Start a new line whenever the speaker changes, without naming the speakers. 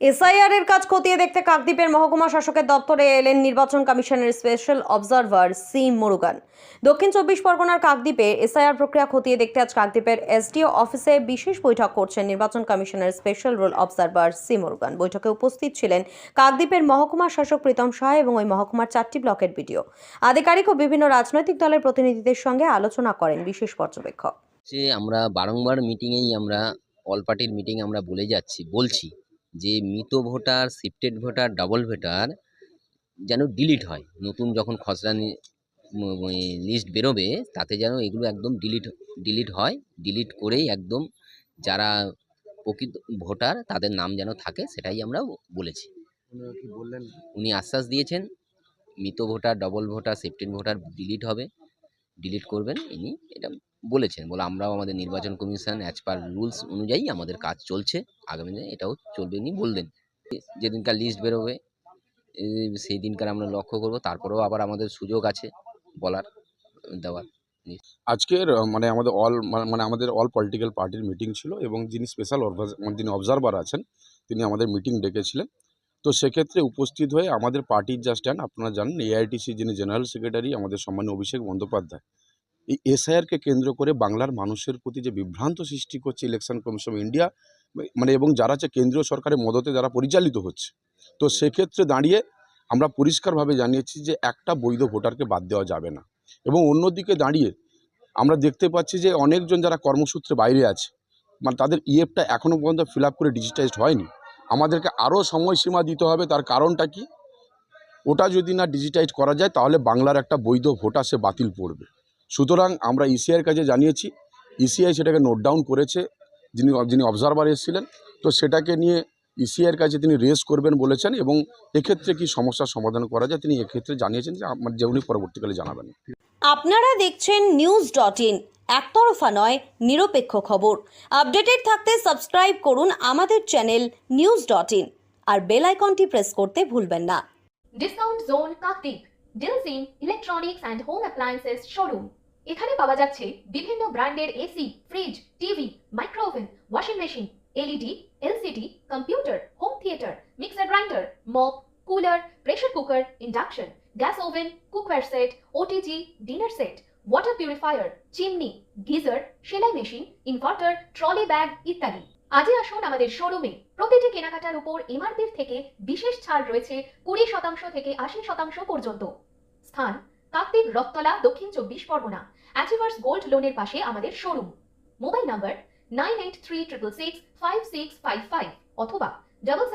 SIR এর কাজ খতিয়ে দেখতে কাকদ্বীপের মহকুমা শাসকের দপ্তরে এলেন নির্বাচন কমিশনের স্পেশাল অবজারভার সি মুরুগান। দক্ষিণ চব্বিশ পরগনার কাকদ্বীপে এসআইআর প্রক্রিয়া খতিয়ে দেখতে আজ কাকদ্বীপের এসডিও অফিসে বিশেষ বৈঠক করছেন নির্বাচন কমিশনের special roll observer C Murugan. বৈঠকে উপস্থিত ছিলেন কাকদ্বীপের মহকুমা শাসক প্রীতম সাহা এবং ওই মহকুমার চারটি ব্লকের বিডিও। আধিকারিক ও বিভিন্ন রাজনৈতিক দলের প্রতিনিধিদের সঙ্গে আলোচনা করেন বিশেষ পর্যবেক্ষক।
আমরা বারংবার মিটিংয়েই আমরা অল পার্টির মিটিং আমরা বলে যাচ্ছি, বলছি। যে মৃত voter shifted voter double voter যেন ডিলিট হয়। নতুন যখন খসড়া লিস্ট বেরোবে তাতে যেন এগুলো একদম ডিলিট ডিলিট হয়। ডিলিট করেই একদম যারা প্রকৃত ভোটার তাদের নাম যেন থাকে সেটাই আমরা বলেছি।
বললেন?
উনি আশ্বাস দিয়েছেন মৃত voter double voter shifted voter delete হবে। ডিলিট করবেন ইনি এটা বলেছেন। বলে আমরাও আমাদের নির্বাচন কমিশন অ্যাজ পার রুলস অনুযায়ী আমাদের কাজ চলছে। আগামী দিনে এটাও চলবে উনি বললেন। যেদিনকার লিস্ট বেরোবে সেই দিনকার আমরা লক্ষ্য করব। তারপরেও আবার আমাদের সুযোগ আছে বলার দেওয়ার।
আজকের মানে আমাদের অল মানে আমাদের অল পলিটিক্যাল পার্টির মিটিং ছিল এবং যিনি স্পেশাল যিনি অবজারভার আছেন তিনি আমাদের মিটিং ডেকেছিলেন। তো সেক্ষেত্রে উপস্থিত হয়ে আমাদের পার্টির যা স্ট্যান্ড আপনারা জানেন এআইটিসি যিনি জেনারেল সেক্রেটারি আমাদের সম্মানীয় অভিষেক বন্দ্যোপাধ্যায়। এই এসআইআরকে কেন্দ্র করে বাংলার মানুষের প্রতি যে বিভ্রান্ত সৃষ্টি করছে ইলেকশন কমিশন ইন্ডিয়া মানে এবং যারা হচ্ছে কেন্দ্রীয় সরকারের মদতে যারা পরিচালিত হচ্ছে, তো সেক্ষেত্রে দাঁড়িয়ে আমরা পরিষ্কারভাবে জানিয়েছি যে একটা বৈধ ভোটারকে বাদ দেওয়া যাবে না। এবং অন্যদিকে দাঁড়িয়ে আমরা দেখতে পাচ্ছি যে অনেকজন যারা কর্মসূত্রে বাইরে আছে মানে তাদের ইএফটা এখনও পর্যন্ত ফিল করে ডিজিটাইজড হয়নি। আমাদেরকে আরও সময়সীমা দিতে হবে, তার কারণটা কি? ওটা যদি না ডিজিটাইজ করা যায়, তাহলে বাংলার একটা বৈধ ভোটার সে বাতিল পড়বে। সুতরাং আমরা ইসিআইয়ের কাছে জানিয়েছি ইসিআই সেটাকে নোট ডাউন করেছে যিনি যিনি অবজারভার এসেছিলেন তো সেটাকে নিয়ে ইসিআইয়ের কাছে তিনি রেস করবেন বলেছেন এবং এক্ষেত্রে কি সমস্যার সমাধান করা যায় তিনি এক্ষেত্রে জানিয়েছেন যে আমার যে উনি পরবর্তীকালে জানাবেন।
আপনারা দেখছেন নিউজ ডট ইন একতরফা নয় নিরপেক্ষ খবর। আপডেটেড থাকতে সাবস্ক্রাইব করুন আমাদের চ্যানেল নিউজ ডট ইন আর বেল আইকনটি প্রেস করতে ভুলবেন না।
Discount zone Kakdwip ডিলসিন electronics and home appliances showroom এখানে পাওয়া যাচ্ছে বিভিন্ন ব্র্যান্ডের AC, fridge, TV, micro oven, washing machine, LED, LCD, computer, home theatre, mixer grinder mop cooler, pressure cooker, induction, gas oven, cookware set, OTG, dinner set, water purifier, chimney, geyser, সেলাই machine, inverter, trolley bag ইত্যাদি। আজই আসুন আমাদের শোরুমে। প্রতিটি কেনাকাটার উপর এমআরপির থেকে বিশেষ ছাড় রয়েছে কুড়ি শতাংশ থেকে আশি শতাংশ পর্যন্ত। স্থান কাকদ্বীপ রথতলা দক্ষিণ চব্বিশ পরগনা। অ্যাচিভার্স গোল্ড লোনের পাশে আমাদের showroom mobile number nine eight three triple six five six five five অথবা ডাবল